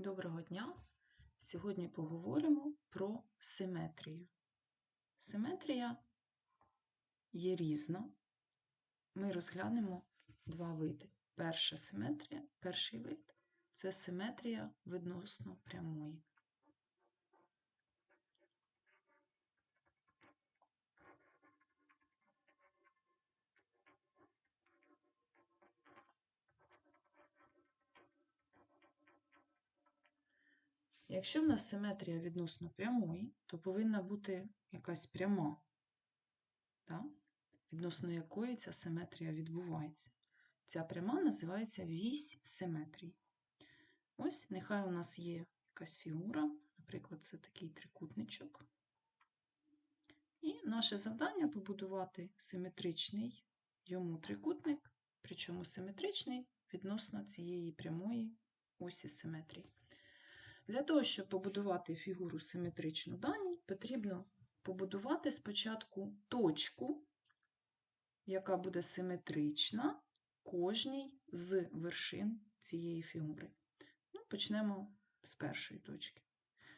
Доброго дня! Сьогодні поговоримо про симетрію. Симетрія є різна. Ми розглянемо два види. Перша симетрія, перший вид це симетрія відносно прямої. Якщо в нас симетрія відносно прямої, то повинна бути якась пряма, так? відносно якої ця симетрія відбувається. Ця пряма називається вісь симетрії. Ось, нехай у нас є якась фігура, наприклад, це такий трикутничок. І наше завдання побудувати симетричний йому трикутник, причому симетричний відносно цієї прямої осі симетрії. Для того, щоб побудувати фігуру симетричну даній, потрібно побудувати спочатку точку, яка буде симетрична кожній з вершин цієї фігури. Ну, Почнемо з першої точки.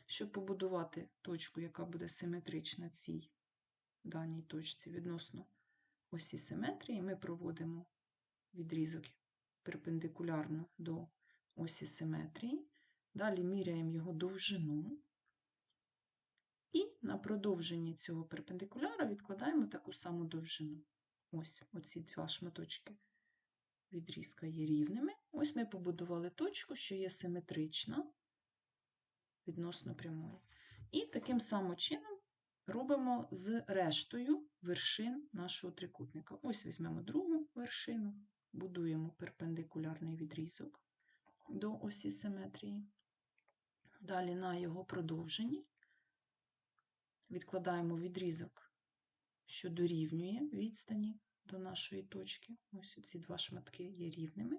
Щоб побудувати точку, яка буде симетрична цій даній точці відносно осі симетрії, ми проводимо відрізок перпендикулярно до осі симетрії. Далі міряємо його довжину. І на продовженні цього перпендикуляра відкладаємо таку саму довжину. Ось оці два шматочки відрізка є рівними. Ось ми побудували точку, що є симетрична відносно прямої. І таким самим чином робимо з рештою вершин нашого трикутника. Ось візьмемо другу вершину, будуємо перпендикулярний відрізок до осі симетрії. Далі на його продовженні відкладаємо відрізок, що дорівнює відстані до нашої точки. Ось ці два шматки є рівними.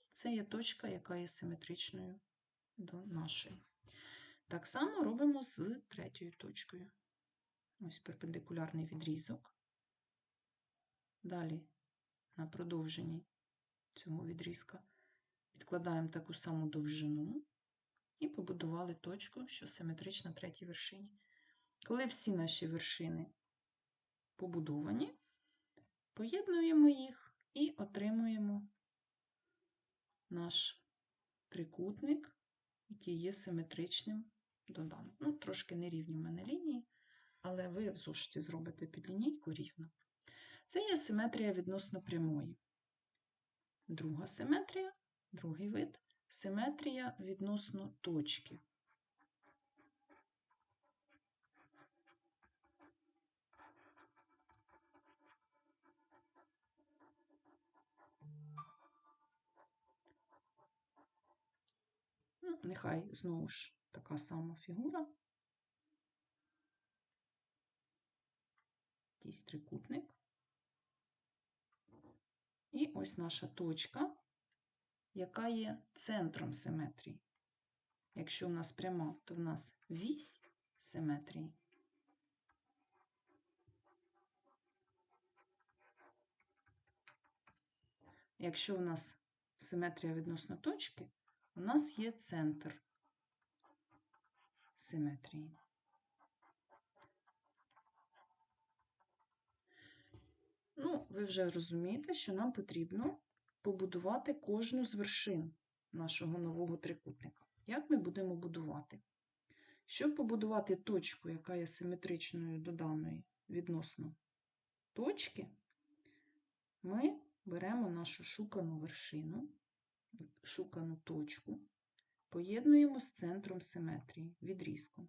І це є точка, яка є симетричною до нашої. Так само робимо з третьою точкою. Ось перпендикулярний відрізок. Далі на продовженні цього відрізка відкладаємо таку саму довжину і побудували точку, що симетрична третій вершині. Коли всі наші вершини побудовані, поєднуємо їх і отримуємо наш трикутник, який є симетричним до даного. Ну, трошки нерівні в мене лінії, але ви в зошиті зробите під лінійку рівно. Це є симетрія відносно прямої. Друга симетрія, другий вид симетрія відносно точки. Ну, Нехай знову ж така сама фігура. Якийсь трикутник. І ось наша точка, яка є центром симетрії. Якщо в нас пряма, то в нас вісь симетрії. Якщо у нас симетрія відносно точки, у нас є центр симетрії. Ну, ви вже розумієте, що нам потрібно побудувати кожну з вершин нашого нового трикутника. Як ми будемо будувати? Щоб побудувати точку, яка є симетричною до даної відносно точки, ми беремо нашу шукану вершину, шукану точку, поєднуємо з центром симетрії, відрізком.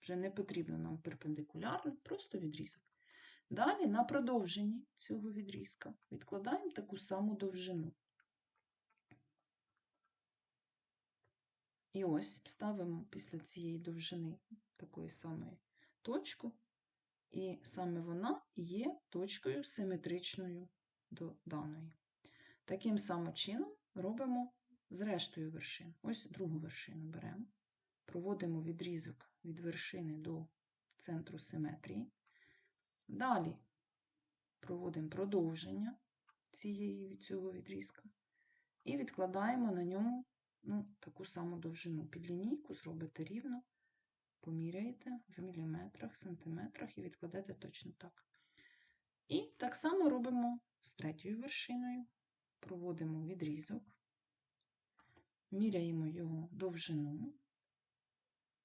Вже не потрібно нам перпендикулярно, просто відрізок. Далі на продовженні цього відрізка відкладаємо таку саму довжину. І ось ставимо після цієї довжини такої самої точку, і саме вона є точкою симетричною до даної. Таким самим чином робимо з рештою вершин. Ось другу вершину беремо, проводимо відрізок від вершини до центру симетрії. Далі проводимо продовження цієї, цього відрізка і відкладаємо на ньому ну, таку саму довжину. Під лінійку зробите рівно, поміряєте в міліметрах, сантиметрах і відкладете точно так. І так само робимо з третьою вершиною. Проводимо відрізок, міряємо його довжину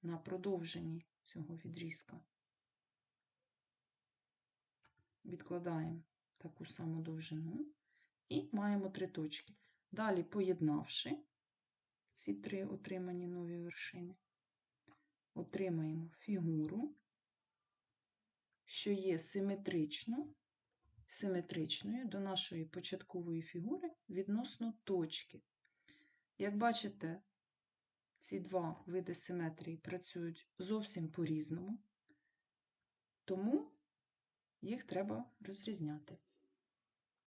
на продовженні цього відрізка. Відкладаємо таку саму довжину і маємо три точки. Далі, поєднавши ці три отримані нові вершини, отримаємо фігуру, що є симетрично, симетричною до нашої початкової фігури відносно точки. Як бачите, ці два види симетрії працюють зовсім по-різному, тому їх треба розрізняти.